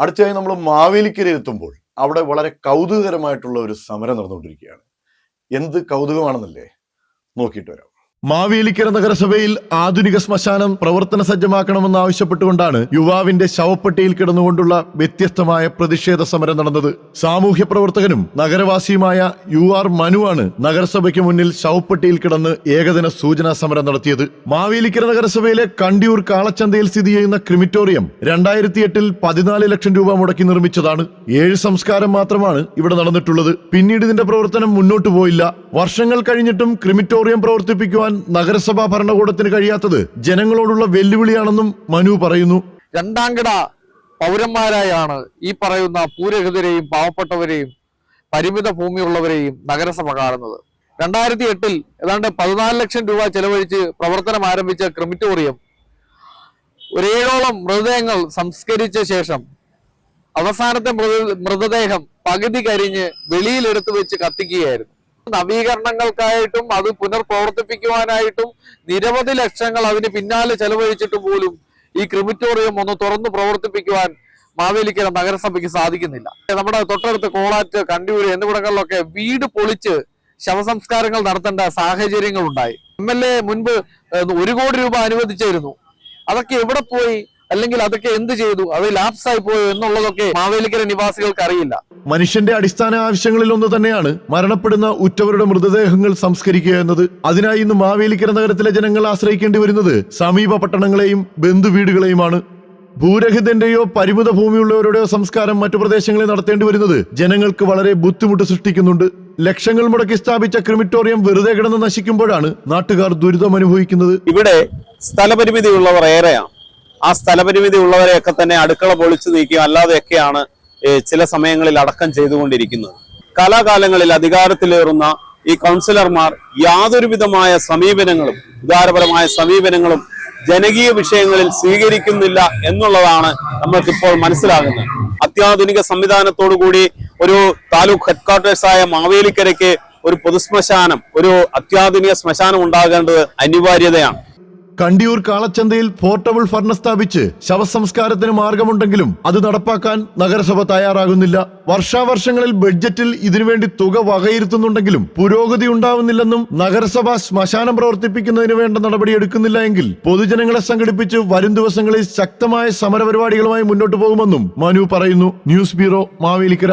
അടുത്തതായി നമ്മൾ മാവേലിക്കര എത്തുമ്പോൾ അവിടെ വളരെ കൗതുകകരമായിട്ടുള്ള ഒരു സമരം നടന്നുകൊണ്ടിരിക്കുകയാണ്. എന്ത് കൗതുകമാണെന്നല്ലേ? നോക്കിയിട്ട് വരാം. മാവേലിക്കര നഗരസഭയിൽ ആധുനിക ശ്മശാനം പ്രവർത്തന സജ്ജമാക്കണമെന്ന് ആവശ്യപ്പെട്ടുകൊണ്ടാണ് യുവാവിന്റെ ശവപ്പെട്ടിയിൽ കിടന്നുകൊണ്ടുള്ള വ്യത്യസ്തമായ പ്രതിഷേധ സമരം നടന്നത്. സാമൂഹ്യ പ്രവർത്തകനും നഗരവാസിയുമായ യു ആർ മനുവാണ് നഗരസഭയ്ക്ക് മുന്നിൽ ശവപ്പെട്ടിയിൽ കിടന്ന് ഏകദിന സൂചനാ സമരം നടത്തിയത്. മാവേലിക്കര നഗരസഭയിലെ കണ്ടിയൂർ കാളച്ചന്തയിൽ സ്ഥിതി ചെയ്യുന്ന ക്രിമിറ്റോറിയം രണ്ടായിരത്തി എട്ടിൽ പതിനാല് ലക്ഷം രൂപ മുടക്കി നിർമ്മിച്ചതാണ്. ഏഴ് സംസ്കാരം മാത്രമാണ് ഇവിടെ നടന്നിട്ടുള്ളത്. പിന്നീട് ഇതിന്റെ പ്രവർത്തനം മുന്നോട്ടു പോയില്ല. വർഷങ്ങൾ കഴിഞ്ഞിട്ടും ക്രിമിറ്റോറിയം പ്രവർത്തിപ്പിക്കുവാൻ നഗരസഭാ ഭരണകൂടത്തിന് കഴിയാത്തത് ജനങ്ങളോടുള്ള വെല്ലുവിളിയാണെന്നും മനു പറയുന്നു. രണ്ടാംകിട പൗരന്മാരായാണ് ഈ പറയുന്ന പൂരഹിതരെയും പാവപ്പെട്ടവരെയും പരിമിത ഭൂമിയുള്ളവരെയും നഗരസഭ കാണുന്നത്. രണ്ടായിരത്തി എട്ടിൽ ഏതാണ്ട് പതിനാല് ലക്ഷം രൂപ ചെലവഴിച്ച് പ്രവർത്തനം ആരംഭിച്ച ക്രിമിറ്റോറിയം ഒരേഴോളം മൃതദേഹങ്ങൾ സംസ്കരിച്ച ശേഷം അവസാനത്തെ മൃത മൃതദേഹം പകുതി കരിഞ്ഞ് വെളിയിലെടുത്തു വെച്ച് കത്തിക്കുകയായിരുന്നു. നവീകരണങ്ങൾക്കായിട്ടും അത് പുനർപ്രവർത്തിപ്പിക്കുവാനായിട്ടും നിരവധി ലക്ഷങ്ങൾ അതിന് പിന്നാലെ ചെലവഴിച്ചിട്ട് പോലും ഈ ക്രിമിറ്റോറിയം ഒന്ന് തുറന്നു പ്രവർത്തിപ്പിക്കുവാൻ മാവേലിക്കര നഗരസഭയ്ക്ക് സാധിക്കുന്നില്ല. നമ്മുടെ തൊട്ടടുത്ത് കോളാറ്റ് കണ്ടിയൂര് എന്നിവിടങ്ങളിലൊക്കെ വീട് പൊളിച്ച് ശവസംസ്കാരങ്ങൾ നടത്തേണ്ട സാഹചര്യങ്ങൾ ഉണ്ടായി എം എൽ എ മുൻപ് ഒരു കോടി രൂപ അനുവദിച്ചിരുന്നു. അതൊക്കെ എവിടെ പോയി? അല്ലെങ്കിൽ അതൊക്കെ എന്ത് ചെയ്തു? അത് ലാപ്സായി പോയോ എന്നുള്ളതൊക്കെ മാവേലിക്കര നിവാസികൾക്ക് അറിയില്ല. മനുഷ്യന്റെ അടിസ്ഥാന ആവശ്യങ്ങളിൽ ഒന്ന് തന്നെയാണ് മരണപ്പെടുന്ന ഉറ്റവരുടെ മൃതദേഹങ്ങൾ സംസ്കരിക്കുക എന്നത്. അതിനായി ഇന്ന് മാവേലിക്കര നഗരത്തിലെ ജനങ്ങൾ ആശ്രയിക്കേണ്ടി വരുന്നത് സമീപ പട്ടണങ്ങളെയും ബന്ധുവീടുകളെയുമാണ് ഭൂരഹിതന്റെയോ പരിമിത ഭൂമിയുള്ളവരുടെയോ സംസ്കാരം മറ്റു പ്രദേശങ്ങളിൽ നടത്തേണ്ടി വരുന്നത് ജനങ്ങൾക്ക് വളരെ ബുദ്ധിമുട്ട് സൃഷ്ടിക്കുന്നുണ്ട്. ലക്ഷങ്ങൾ മുടക്കി സ്ഥാപിച്ച ക്രിമിറ്റോറിയം വെറുതെ കിടന്ന് നശിക്കുമ്പോഴാണ് നാട്ടുകാർ ദുരിതം അനുഭവിക്കുന്നത് ഇവിടെ സ്ഥലപരിമിതി ഉള്ളവർ ഏറെയാണ്. ആ സ്ഥലപരിമിതി ഉള്ളവരെയൊക്കെ തന്നെ അടുക്കള പൊളിച്ചു നീക്കുകയും അല്ലാതെയൊക്കെയാണ് ചില സമയങ്ങളിൽ അടക്കം ചെയ്തുകൊണ്ടിരിക്കുന്നത്. കാലാകാലങ്ങളിൽ അധികാരത്തിലേറുന്ന ഈ കൗൺസിലർമാർ യാതൊരുവിധമായ സമീപനങ്ങളും ഉദാരപരമായ സമീപനങ്ങളും ജനകീയ വിഷയങ്ങളിൽ സ്വീകരിക്കുന്നില്ല എന്നുള്ളതാണ് നമ്മൾക്കിപ്പോൾ മനസ്സിലാകുന്നത്. അത്യാധുനിക സംവിധാനത്തോടു കൂടി ഒരു താലൂക്ക് ഹെഡ്ക്വാർട്ടേഴ്സ് ആയ മാവേലിക്കരയ്ക്ക് ഒരു പൊതുശ്മശാനം ഒരു അത്യാധുനിക ശ്മശാനം ഉണ്ടാകേണ്ടത് അനിവാര്യതയാണ്. കണ്ടിയൂർ കാളച്ചന്തയിൽ പോർട്ടബിൾ ഫർണസ് സ്ഥാപിച്ച് ശവസംസ്കാരത്തിന് മാർഗമുണ്ടെങ്കിലും അത് നടപ്പാക്കാൻ നഗരസഭ തയ്യാറാകുന്നില്ല. വർഷാവർഷങ്ങളിൽ ബഡ്ജറ്റിൽ ഇതിനുവേണ്ടി തുക വകയിരുത്തുന്നുണ്ടെങ്കിലും പുരോഗതി ഉണ്ടാവുന്നില്ലെന്നും നഗരസഭ ശ്മശാനം പ്രവർത്തിപ്പിക്കുന്നതിന് വേണ്ട നടപടി എടുക്കുന്നില്ല എങ്കിൽ പൊതുജനങ്ങളെ സംഘടിപ്പിച്ച് വരും ദിവസങ്ങളിൽ ശക്തമായ സമരപരിപാടികളുമായി മുന്നോട്ടു പോകുമെന്നും മനു പറയുന്നു. News bureau Mavelikkara.